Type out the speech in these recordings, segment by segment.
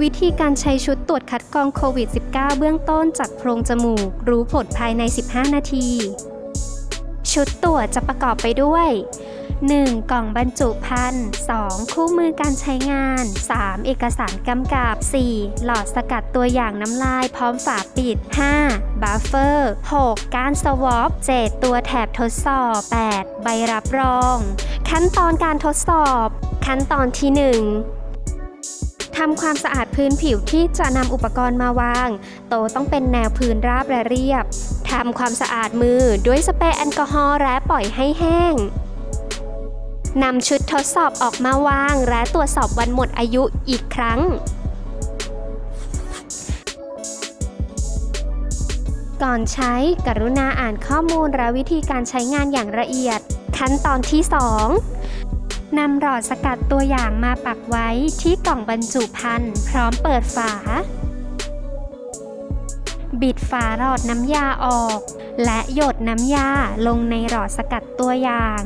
วิธีการใช้ชุดตรวจคัดกรองโควิด -19 เบื้องต้นจากโพรงจมูก รู้ผลภายใน 15 นาที ชุดตรวจจะประกอบไปด้วย 1. กล่องบรรจุภัณฑ์ 2. คู่มือการใช้งาน 3. เอกสารกำกับ 4. หลอดสกัดตัวอย่างน้ำลายพร้อมฝาปิด 5. บัฟเฟอร์ 6. การสวอป 7. ตัวแถบทดสอบ 8. ใบรับรอง ขั้นตอนการทดสอบ ขั้นตอนที่ 1 ทำความสะอาดพื้นผิวที่จะนำอุปกรณ์มาวาง โตต้องเป็นแนวพื้นราบและเรียบ ทำความสะอาดมือด้วยสเปรย์แอลกอฮอล์และปล่อยให้แห้งนำชุดทดสอบออกมาวาง และตรวจสอบวันหมดอายุอีกครั้ง ก่อนใช้กรุณาอ่านข้อมูลและวิธีการใช้งานอย่างละเอียด ขั้นตอนที่ 2 นำหลอดสกัดตัวอย่างมาปักไว้ที่กล่องบรรจุภัณฑ์พร้อมเปิดฝา บิดฝาหลอดน้ำยาออก และหยดน้ำยาลงในหลอดสกัดตัวอย่าง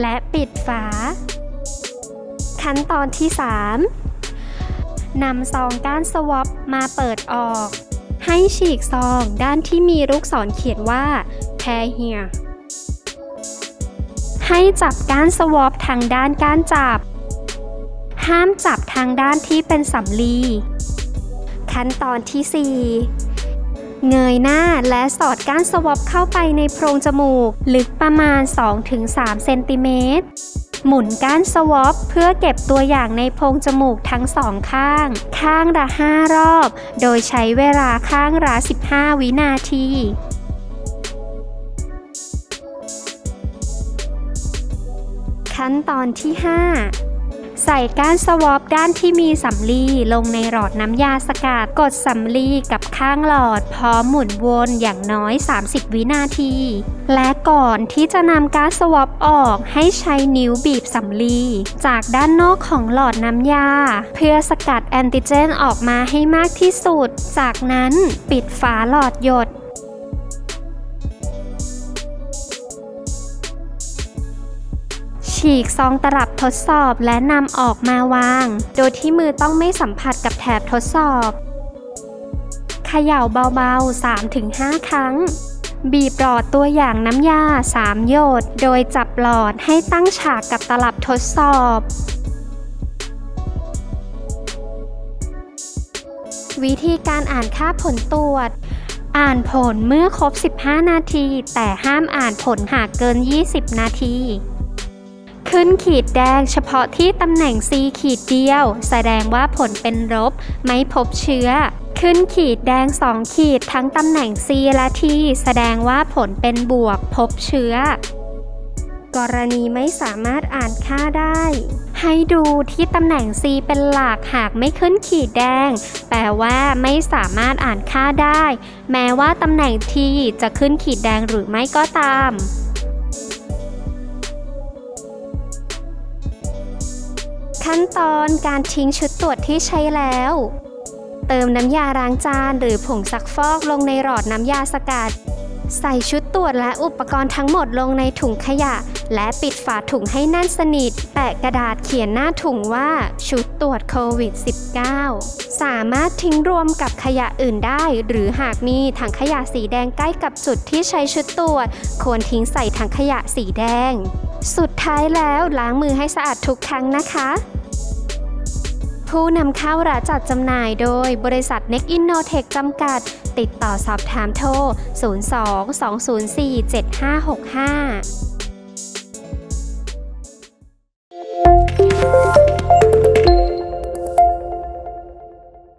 และปิดฝา ขั้นตอนที่ 3 นำซองก้านสวอปมาเปิดออก ให้ฉีกซองด้านที่มีลูกศรเขียนว่า Care here ให้จับก้านสวอปทางด้านก้านจับ ห้ามจับทางด้านที่เป็นสำลี ขั้นตอนที่ 4 เงยหน้าและสอดก้านสวอปเข้าไปในโพรงจมูก ลึกประมาณ 2-3 เซนติเมตร หมุนก้านสวอปเพื่อเก็บตัวอย่างในโพรงจมูกทั้งสองข้าง ข้างละ5รอบ โดยใช้เวลาข้างละ 15 วินาทีขั้นตอนที่ 5 ใส่ก้านสวอปด้านที่มีสำลีลงในหลอดน้ำยาสกัด กดสำลีกับข้างหลอด พร้อมหมุนวนอย่างน้อย 30 วินาที และก่อนที่จะนำก๊าซสวอปออกให้ใช้นิ้วบีบสำลี จากด้านนอกของหลอดน้ำยา เพื่อสกัดแอนติเจนออกมาให้มากที่สุด จากนั้นปิดฝาหลอดหยด ฉีกซองตลับทดสอบและนำออกมาวาง โดยที่มือต้องไม่สัมผัสกับแถบทดสอบเขย่าเบาๆ 3-5 ครั้ง บีบหลอดตัวอย่างน้ำยา 3 หยด โดยจับหลอดให้ตั้งฉากกับตลับทดสอบ วิธีการอ่านค่าผลตรวจ อ่านผลเมื่อครบ 15 นาที แต่ห้ามอ่านผลหากเกิน 20 นาที ขึ้นขีดแดงเฉพาะที่ตำแหน่ง C ขีดเดียว แสดงว่าผลเป็นลบ ไม่พบเชื้อ ขึ้นขีดแดง 2 ขีดทั้งตำแหน่ง C และ T แสดงว่าผลเป็นบวก พบเชื้อ กรณีไม่สามารถอ่านค่าได้ ให้ดูที่ตำแหน่ง C เป็นหลักหากไม่ขึ้นขีดแดง แปลว่าไม่สามารถอ่านค่าได้ แม้ว่าตำแหน่ง T จะขึ้นขีดแดงหรือไม่ก็ตาม ขั้นตอนการทิ้งชุดตรวจที่ใช้แล้ว เติมน้ำยาล้างจานหรือผงซักฟอกลงในหลอดน้ำยาสกัด ใส่ชุดตรวจและอุปกรณ์ทั้งหมดลงในถุงขยะ และปิดฝาถุงให้แน่นสนิท แปะกระดาษเขียนหน้าถุงว่าชุดตรวจโควิด -19 สามารถทิ้งรวมกับขยะอื่นได้ หรือหากมีถังขยะสีแดงใกล้กับจุดที่ใช้ชุดตรวจ ควรทิ้งใส่ถังขยะสีแดง สุดท้ายแล้วล้างมือให้สะอาดทุกครั้งนะคะ ผู้นำเข้าร้านจัดจำหน่ายโดยบริษัท n e c i n n o t e c h จำกัด ติดต่อสอบถามโทร 02 204 7565